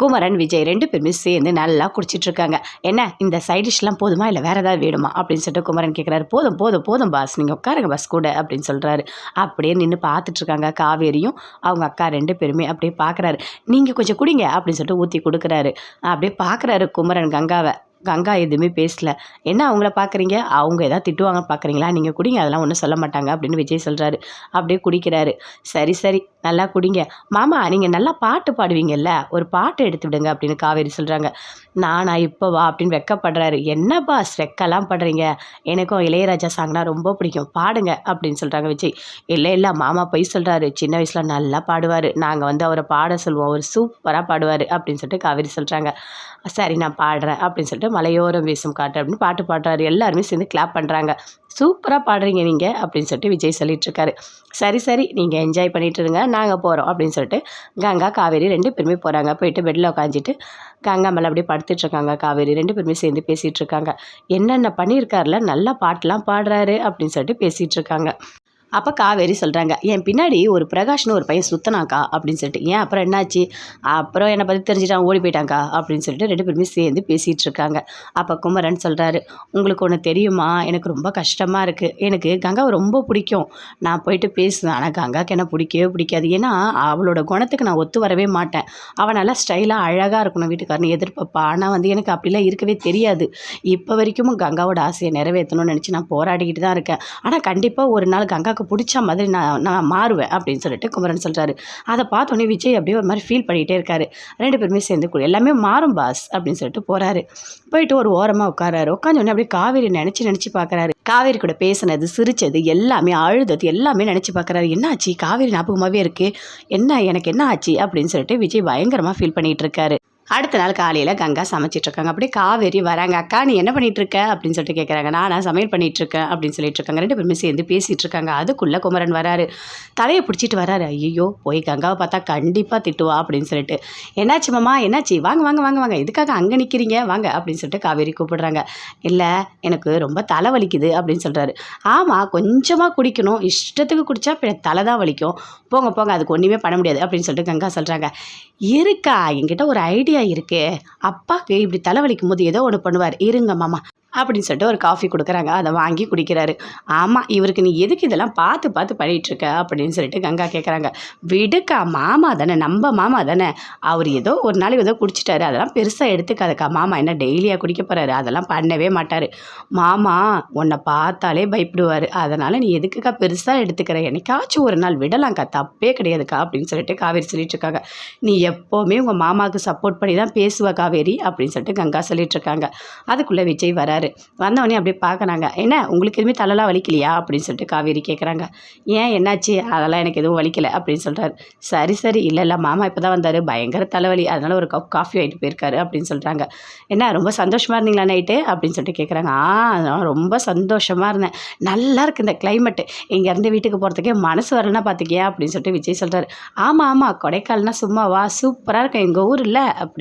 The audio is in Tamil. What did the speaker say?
குமரன் விஜய் ரெண்டு பேருமே சேர்ந்து நல்லா குடிச்சிட்ருக்காங்க. என்ன இந்த சைட் டிஷ்லாம் போதுமா? இல்லை வேறு ஏதாவது வேணுமா? அப்படின்னு சொல்லிட்டு குமரன் கேட்குறாரு போதும் போதும் போதும் பாஸ் நீங்கள் உட்காருங்க பஸ் கூட அப்படின்னு சொல்கிறாரு அப்படியே நின்று பார்த்துட்ருக்காங்க காவேரியும். அவங்க அக்கா ரெண்டு பேருமே அப்படியே பார்க்குறாரு நீங்கள் கொஞ்சம் குடிங்க அப்படின்னு சொல்லிட்டு ஊற்றி கொடுக்குறாரு. அப்படியே பார்க்குறாரு குமரன் கங்காவை. கங்கா எதுவுமே பேசல. என்ன அவங்கள பார்க்குறீங்க அவங்க எதாவது திட்டுவாங்க பார்க்குறீங்களா நீங்கள் குடிங்க அதெல்லாம் ஒன்றும் சொல்ல மாட்டாங்க அப்படின்னு விஜய் சொல்கிறாரு அப்படியே குடிக்கிறாரு. சரி சரி நல்லா குடிங்க. மாமா நீங்கள் நல்லா பாட்டு பாடுவீங்கல்ல ஒரு பாட்டு எடுத்து விடுங்க அப்படின்னு காவேரி சொல்கிறாங்க நானா இப்போ வா அப்படின்னு வெக்கப்படுறாரு. என்ன பாஸ் வெக்கலாம் படுறீங்க எனக்கும் இளையராஜா சாங்னா ரொம்ப பிடிக்கும். பாடுங்க அப்படின்னு சொல்கிறாங்க விஜய். இல்லை இல்லை மாமா போய் சொல்கிறாரு சின்ன வயசில் நல்லா பாடுவார். நாங்கள் வந்து அவரை பாட சொல்லுவோம். அவர் சூப்பராக பாடுவார் அப்படின்னு சொல்லிட்டு காவேரி சொல்கிறாங்க சரி நான் பாடுறேன் அப்படின்னு சொல்லிட்டு மலையோரம் வீசும் காட்டு அப்படின்னு பாட்டு பாடுறாரு. எல்லாருமே சேர்ந்து கிளாப் பண்ணுறாங்க சூப்பராக பாடுறீங்க நீங்கள் அப்படின்னு சொல்லிட்டு விஜய் சொல்லிட்டுருக்காரு சரி சரி நீங்கள் என்ஜாய் பண்ணிகிட்டு இருங்க. நாங்கள் போகிறோம் அப்படின்னு சொல்லிட்டு கங்கா காவேரி ரெண்டு பேருமே போகிறாங்க போயிட்டு பெட்டில் உட்காந்துட்டு கங்கா மேலே அப்படியே படுத்துட்டு இருக்காங்க. காவேரி ரெண்டு பேருமே சேர்ந்து பேசிகிட்டு இருக்காங்க. என்னென்ன பண்ணியிருக்காருல? நல்லா பாட்டெலாம் பாடுறாரு அப்படின்னு சொல்லிட்டு பேசிகிட்டு இருக்காங்க. அப்போ காவேரி சொல்கிறாங்க என் பின்னாடி ஒரு பிரகாஷ்னு ஒரு பையன் சுத்தனாக்கா? அப்படின்னு சொல்லிட்டு ஏன்? அப்புறம் என்னாச்சு? அப்புறம் என்னை பற்றி தெரிஞ்சுட்டான் ஓடி போயிட்டாங்க்கா அப்படின்னு சொல்லிட்டு ரெண்டு பேருமே சேர்ந்து பேசிகிட்டு இருக்காங்க. அப்போ குமரன் சொல்கிறாரு உங்களுக்கு ஒன்று தெரியுமா? எனக்கு ரொம்ப கஷ்டமாக இருக்குது எனக்கு கங்காவை ரொம்ப பிடிக்கும். நான் போயிட்டு பேசுவேன். ஆனால் கங்காவுக்கு என்ன பிடிக்கவே பிடிக்காது. ஏன்னா அவளோட குணத்துக்கு நான் ஒத்து வரவே மாட்டேன். அவள் நல்லா ஸ்டைலாக அழகாக இருக்கணும் வீட்டுக்காரன் எதிர்பார்ப்பா ஆனால் வந்து எனக்கு அப்படிலாம் இருக்கவே தெரியாது. இப்போ வரைக்கும் கங்காவோட ஆசையை நிறைவேற்றணும்னு நினச்சி நான் போராடிக்கிட்டு தான் இருக்கேன். ஆனால் கண்டிப்பாக ஒரு நாள் கங்காவுக்கு பிடிச்ச மாதிரி நான் நான் மாறுவேன் அப்படின்னு சொல்லிட்டு குமரன் சொல்கிறாரு அதை பார்த்தோன்னே விஜய் அப்படியே ஒரு மாதிரி ஃபீல் பண்ணிகிட்டே இருக்காரு. ரெண்டு பேருமே சேர்ந்து கூட எல்லாமே மாறும் பாஸ் அப்படின்னு சொல்லிட்டு போகிறாரு போயிட்டு ஒரு ஓரமாக உட்காராரு உட்காந்தோடனே அப்படியே காவேரி நினச்சி நினச்சி பார்க்குறாரு காவேரி கூட பேசினது சிரிச்சது எல்லாமே அழுதது எல்லாமே நினச்சி பார்க்குறாரு என்ன ஆச்சு காவேரி ஞாபகமாகவே இருக்குது என்ன எனக்கு என்ன ஆச்சு? அப்படின்னு சொல்லிட்டு விஜய் பயங்கரமாக ஃபீல் பண்ணிகிட்டு இருக்காரு. அடுத்த நாள் காலையில் கங்கா சமைச்சிட்டு இருக்காங்க அப்படியே காவேரி வராங்க அக்கா நீ என்ன பண்ணிட்டு இருக்க அப்படின்னு சொல்லிட்டு கேட்குறாங்க நான் சமையல் பண்ணிட்டு இருக்கேன் அப்படின்னு சொல்லிட்டு இருக்காங்க. ரெண்டு பேருமே சேர்ந்து பேசிகிட்டு இருக்காங்க அதுக்குள்ளே குமரன் வராரு. தலையை பிடிச்சிட்டு வராரு. ஐயோ போய் கங்காவை பார்த்தா கண்டிப்பாக திட்டுவா அப்படின்னு சொல்லிட்டு. என்னாச்சு மாமா? என்னாச்சு? வாங்க வாங்க வாங்க வாங்க. இதுக்காக அங்கே நிற்கிறீங்க வாங்க அப்படின்னு சொல்லிட்டு காவேரி கூப்பிடுறாங்க. இல்லை எனக்கு ரொம்ப தலை வலிக்குது அப்படின்னு சொல்கிறாரு ஆமாம் கொஞ்சமாக குடிக்கணும். இஷ்டத்துக்கு குடித்தா தலை தான் வலிக்கும். போங்க போங்க. அதுக்கு ஒன்றுமே பண்ண முடியாது அப்படின்னு சொல்லிட்டு கங்கா சொல்கிறாங்க இருக்கா? என்கிட்ட ஒரு ஐடியா இருக்கு? அப்பாவுக்கு இப்படி தலைவலிக்கும் போது ஏதோ ஒன்று பண்ணுவார். இருங்க மாமா. அப்படின்னு சொல்லிட்டு ஒரு காஃபி கொடுக்குறாங்க. அதை வாங்கி குடிக்கிறாரு. ஆமாம் இவருக்கு நீ எதுக்கு இதெல்லாம் பார்த்து பார்த்து பண்ணிகிட்டு இருக்க? அப்படின்னு சொல்லிட்டு கங்கா கேட்குறாங்க விடுக்கா மாமா தானே நம்ம மாமா தானே. அவர் ஏதோ ஒரு நாள் ஏதோ குடிச்சிட்டாரு. அதெல்லாம் பெருசாக எடுத்துக்காதக்கா. மாமா என்ன டெய்லியாக குடிக்க போகிறாரு அதெல்லாம் பண்ணவே மாட்டார். மாமா உன்னை பார்த்தாலே பயப்படுவார். அதனால் நீ எதுக்குக்கா பெருசாக எடுத்துக்கிற? என்னைக்காச்சும் ஒரு நாள் விடலாம்க்கா. தப்பே கிடையாதுக்கா அப்படின்னு சொல்லிட்டு காவேரி சொல்லிட்டுருக்காங்க நீ எப்போவுமே உங்கள் மாமாவுக்கு சப்போர்ட் பண்ணி தான் பேசுவ காவேரி அப்படின்னு சொல்லிட்டு கங்கா சொல்லிட்டுருக்காங்க அதுக்குள்ளே விஜய் வராரு. வந்தவொடனே அப்படியே பார்க்குறாங்க. என்ன உங்களுக்கு எதுவுமே தலைலாம் வலிக்கலையா? அப்படின்னு சொல்லிட்டு காவேரி கேட்குறாங்க ஏன் என்னாச்சு? அதெல்லாம் எனக்கு எதுவும் வலிக்கலை அப்படின்னு சொல்கிறாரு சரி சரி. இல்லை இல்லை. மாமா இப்போ தான் வந்தார். பயங்கர தலைவலி. அதனால் ஒரு கப் காஃபி வாங்கிட்டு போயிருக்காரு அப்படின்னு சொல்கிறாங்க என்ன ரொம்ப சந்தோஷமாக இருந்தீங்களா நைட்டு அப்படின்னு சொல்லிட்டு கேட்குறாங்க ஆ நான் ரொம்ப சந்தோஷமாக இருந்தேன். நல்லா இருக்குது இந்த கிளைமேட்டு இங்கேருந்து வீட்டுக்கு போகிறதுக்கே மனசு வரலன்னா பார்த்துக்கியா அப்படின்னு சொல்லிட்டு விஜய் சொல்கிறாரு ஆமாம் ஆமாம் கொடைக்கால்னால் சும்மாவா? சூப்பராக இருக்கும். எங்கள் ஊர் இல்லை. அப்படி